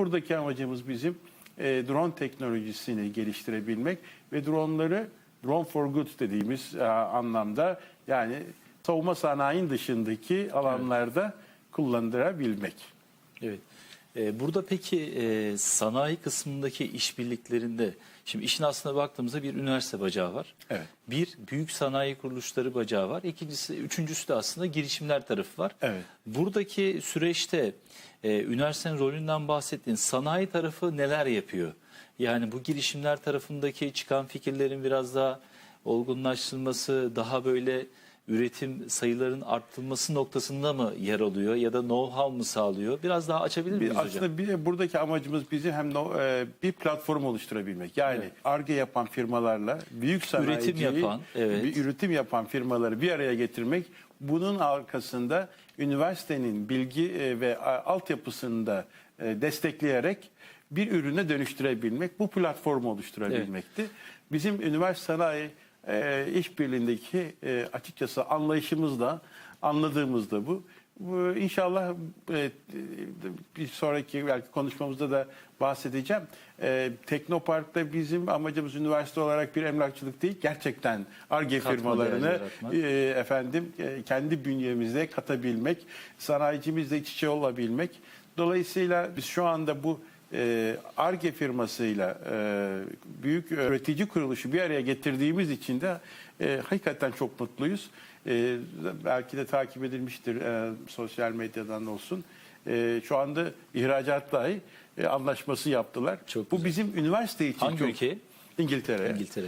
Buradaki amacımız bizim e, drone teknolojisini geliştirebilmek ve dronları drone for good dediğimiz e, anlamda yani savunma sanayinin dışındaki alanlarda kullandırabilmek. Evet. Ee, Burada peki e, sanayi kısmındaki işbirliklerinde, şimdi işin aslına baktığımızda bir üniversite bacağı var. Evet. Bir büyük sanayi kuruluşları bacağı var. İkincisi, üçüncüsü de aslında girişimler tarafı var. Evet. Buradaki süreçte e, üniversitenin rolünden bahsettiğin sanayi tarafı neler yapıyor? Yani bu girişimler tarafındaki çıkan fikirlerin biraz daha olgunlaştırılması, daha böyle üretim sayılarının arttırılması noktasında mı yer alıyor ya da know-how mı sağlıyor? Biraz daha açabilir miyiz Bir, hocam? aslında bir, buradaki amacımız bizim hem de e, bir platform oluşturabilmek. Yani. ARGE yapan firmalarla büyük sanayiciyi, Üretim yapan, evet. bir üretim yapan firmaları bir araya getirmek. Bunun arkasında üniversitenin bilgi e, ve a, altyapısını da e, destekleyerek bir ürüne dönüştürebilmek, bu platformu oluşturabilmekti. Bizim üniversite sanayi e, işbirliğindeki e, açıkçası anlayışımız da anladığımız da bu. Bu İnşallah e, bir sonraki belki konuşmamızda da bahsedeceğim. E, Teknopark'ta bizim amacımız üniversite olarak bir emlakçılık değil, gerçekten ARGE firmalarını e, efendim e, kendi bünyemizde katabilmek, sanayicimizle iç içe olabilmek. Dolayısıyla biz şu anda bu e, ARGE firmasıyla e, büyük üretici kuruluşu bir araya getirdiğimiz için de e, hakikaten çok mutluyuz. E, belki de takip edilmiştir e, sosyal medyadan olsun. E, şu anda ihracat dahi e, anlaşması yaptılar. Çok bu güzel. bizim üniversite için Hangi çok... ülke? İngiltere. İngiltere.